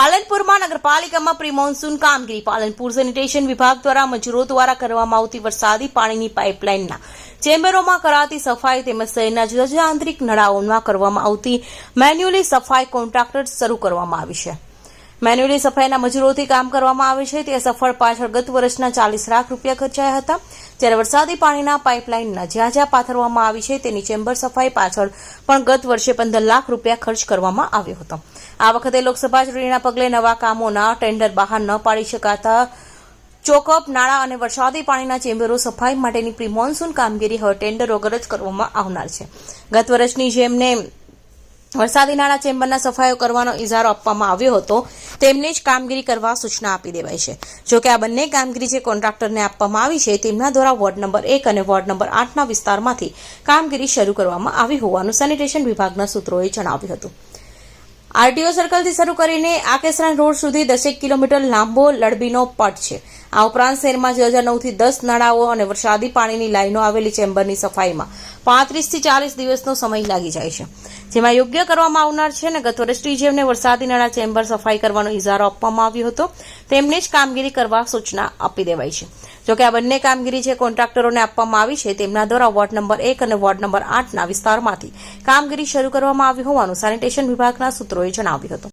પાલનપુરમાં નગરપાલિકામાં pre monsoon કામગીરી. Palanpur sanitation વિભાગ દ્વારા મજૂરો દ્વારા કરવામાં આવતી વરસાદી પાણીની પાઇપલાઇનના ચેમ્બરોમાં કરાતી સફાઈ તેમજ શહેરના જુદા જુદા આંતરિક નળાઓમાં કરવામાં આવતી મેન્યુઅલી સફાઈ કોન્ટ્રાક્ટર શરૂ કરવામાં આવી છે. મેન્યુઅલી સફાઈના મજૂરોથી કામ કરવામાં આવે છે. તે સફળ પાછળ ગત વર્ષના ચાલીસ લાખ રૂપિયા ખર્ચાયા હતા. જ્યારે વરસાદી પાણીના પાઇપલાઇનના જ્યાં જ્યાં પાથરવામાં આવી છે તેની ચેમ્બર સફાઈ પાછળ પણ ગત વર્ષે પંદર લાખ રૂપિયા ખર્ચ કરવામાં આવ્યો હતો. આ વખતે લોકસભા ચૂંટણીના પગલે નવા કામોના ટેન્ડર બહાર ન પાડી શકાતા ચોકઅપ, નાળા અને વરસાદી પાણીના ચેમ્બરો સફાઈ માટેની પ્રી મોન્સૂન કામગીરી હવે ટેન્ડર વગર જ કરવામાં આવનાર છે. ગત વર્ષની જેમને વરસાદી નાણાં ચેમ્બરના સફાઈઓ કરવાનો ઇજારો આપવામાં આવ્યો હતો, તેમને જ કામગીરી કરવા સૂચના આપી દેવાઈ છે. જો કે આ બંને કામગીરી જે કોન્ટ્રાક્ટરને આપવામાં આવી છે, તેમના દ્વારા વોર્ડ નંબર એક અને વોર્ડ નંબર આઠના વિસ્તારમાંથી કામગીરી શરૂ કરવામાં આવી હોવાનું સેનિટેશન વિભાગના સૂત્રોએ જણાવ્યું હતું. આરટીઓ સર્કલથી શરૂ કરીને આકેસરા રોડ સુધી દસેક કિલોમીટર લાંબો લડબીનો પટ છે. આ ઉપરાંત શહેરમાં બે હજાર નવથી દસ નળાઓ અને વરસાદી પાણીની લાઈનો આવેલી ચેમ્બરની સફાઈમાં. પાંત્રીસથી ચાલીસ દિવસનો સમય લાગી જાય છે. જેમાં યોગ્ય કરવામાં આવનાર છે અને ગત વર્ષ જેમને વરસાદી નળા ચેમ્બર સફાઈ કરવાનો ઇજારો આપવામાં આવ્યો હતો. તેમને જ કામગીરી કરવા સૂચના આપી દેવાઈ છે. જોકે આ બંને કામગીરી જે કોન્ટ્રાક્ટરોને આપવામાં આવી છે તેમના દ્વારા વોર્ડ નંબર એક અને વોર્ડ નંબર આઠના વિસ્તારમાંથી કામગીરી શરૂ કરવામાં આવી હોવાનું સેનિટેશન વિભાગના સૂત્રોએ જણાવ્યું હતું.